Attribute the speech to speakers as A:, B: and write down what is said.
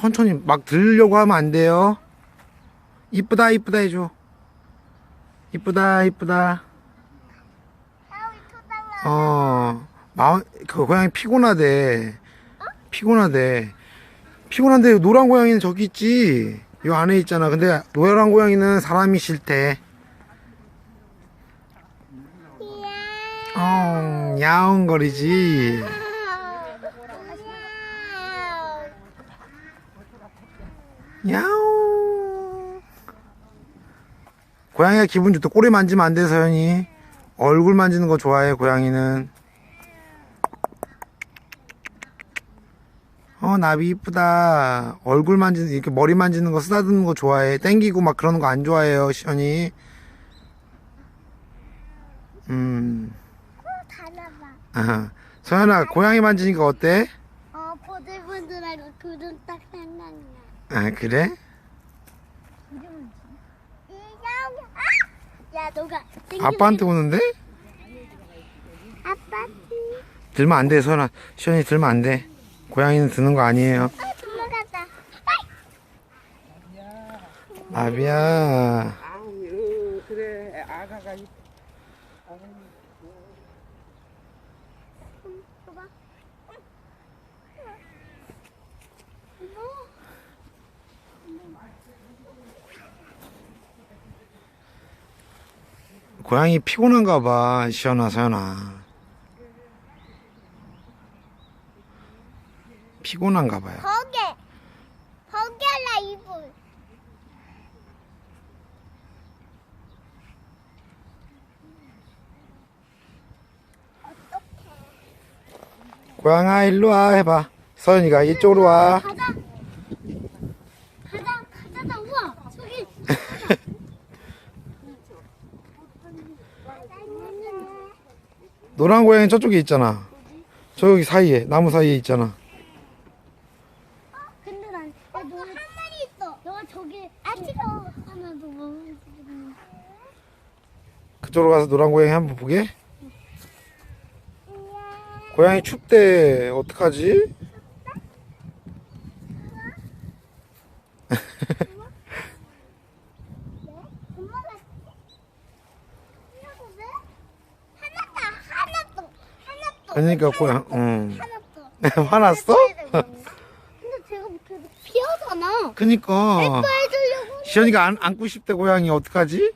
A: 천천히 막 들으려고 하면 안 돼요. 이쁘다, 이쁘다 해줘. 이쁘다, 이쁘다. 어, 마음, 그 고양이 피곤하대. 피곤하대. 피곤한데 노란 고양이는 저기 있지. 요 안에 있잖아. 근데 노란 고양이는 사람이 싫대. 어, 야옹거리지. 야옹. 고양이가 기분 좋다. 꼬리 만지면 안 돼, 서연이. 얼굴 만지는 거 좋아해, 고양이는. 어, 나비 이쁘다. 얼굴 만지는, 이렇게 머리 만지는 거 쓰다듬는 거 좋아해. 땡기고 막 그러는 거 안 좋아해요, 시연이. 음,
B: 달라봐.
A: 아하. 서연아, 고양이 만지니까 어때?
B: 어, 보들보들하고 구름 딱 생각나.
A: 아, 그래?
B: 이상. 아! 야, 너가.
A: 아빠한테 오는데?
B: 아빠.
A: 들면 안 돼, 서연아. 시연이 들면 안 돼. 고양이는 드는 거 아니에요.
B: 아, 도망갔다.
C: 아유 그래 아가가 이-
B: 봐봐.
A: 고양이 피곤한가 봐, 시연아, 서연아. 피곤한가 봐요.
B: 거기. 거기라 이불.
A: 고양아, 일로 와, 해봐. 서연이가 이쪽으로 와.
B: 가자. 가자. 우와. 저기.
A: 노란 고양이 저쪽에 있잖아. 저기 사이에, 나무 사이에 있잖아.
B: 근데 난, 야, 너, 한 마리 있어. 너가 저기, 아, 싫어. 하나도 먹을 수 있는.
A: 그쪽으로 가서 노란 고양이 한번 보게. 고양이 춥대. 어떡하지?
B: 엄마가. 하나도 왜? 하나도, 하나도, 하나도.
A: 그러니까 고양, 응.
B: 하나도.
A: 화났어?
B: 근데 제가 계속 피하잖아.
A: 그니까.
B: 해주려고.
A: 시연이가 안, 안고 싶대, 고양이. 어떡하지?